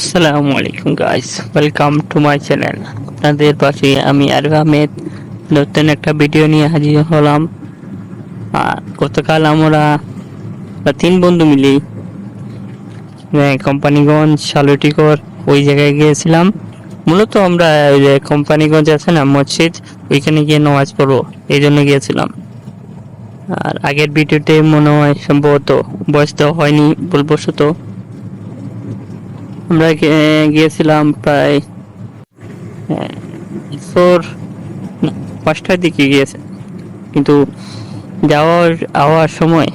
আসসালামু আলাইকুম guys welcome to my channel আপনাদের পাশে আমি আরিফ আহমেদ। নতুন একটা ভিডিও নিয়ে হাজির হলাম। আর গতকাল আমরা তিন বন্ধু মিলে কোম্পানিগঞ্জ শালুটিকর ওই জায়গায় গিয়েছিলাম। মূলত আমরা কোম্পানিগঞ্জ আছে না, মসজিদ, ওইখানে গিয়ে নামাজ পড়ব, এই জন্য গিয়েছিলাম। আর আগের ভিডিওতে মনে হয় সম্ভবত বয়স দেওয়া হয়নি, ভুলবশত। আমরা গিয়েছিলাম প্রায় ফোর পাঁচটার দিকে গিয়েছে। কিন্তু যাওয়ার, আওয়ার সময়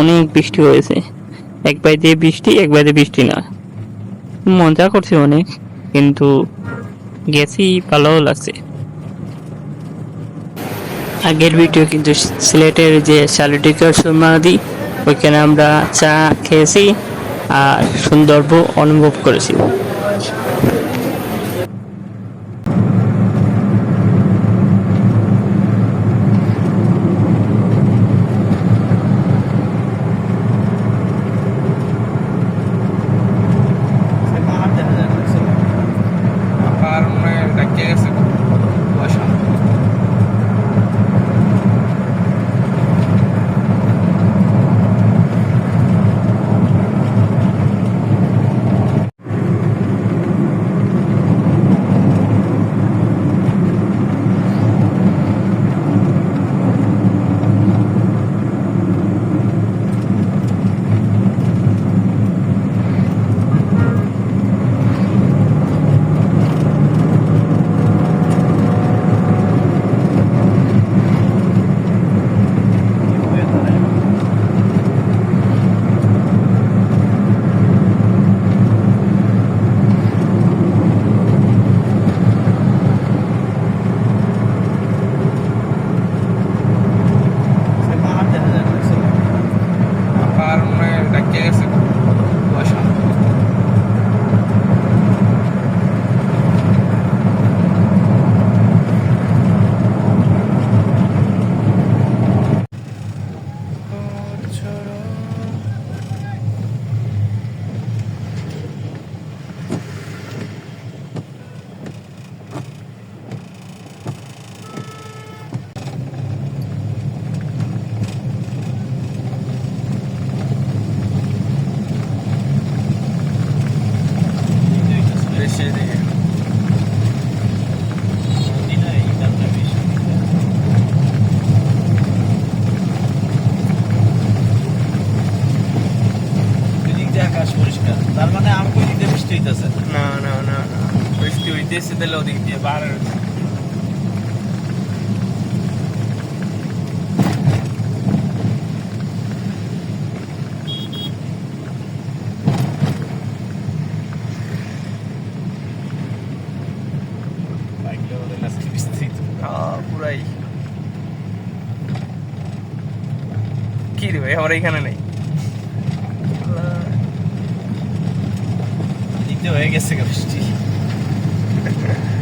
অনেক বৃষ্টি হয়েছে। এক দিয়ে বৃষ্টি, এক দিয়ে বৃষ্টি না। মজা করছি অনেক, কিন্তু গেছি, ভালোও লাগছে। আগের ভিডিও কিন্তু সিলেটের যে শালুটিকার সুরমাদি, ওইখানে আমরা চা খেয়েছি। সৌন্দর্য অনুভব করেছি আবার মনে হয় ডাকে গেছে কুয়াশা আবার মনে হয় ডাকে গেছে কুয়াশা বেশি দিকে আকাশ পরিষ্কার তার মানে আমাকে ওই দিক বৃষ্টি হইতেছে না না না না। বৃষ্টি হইতেছে তাহলে ওদিক দিয়ে বার দেখিয়ে দেবে আমার এইখানে নেই। দিতে হয়ে গেছে বৃষ্টি।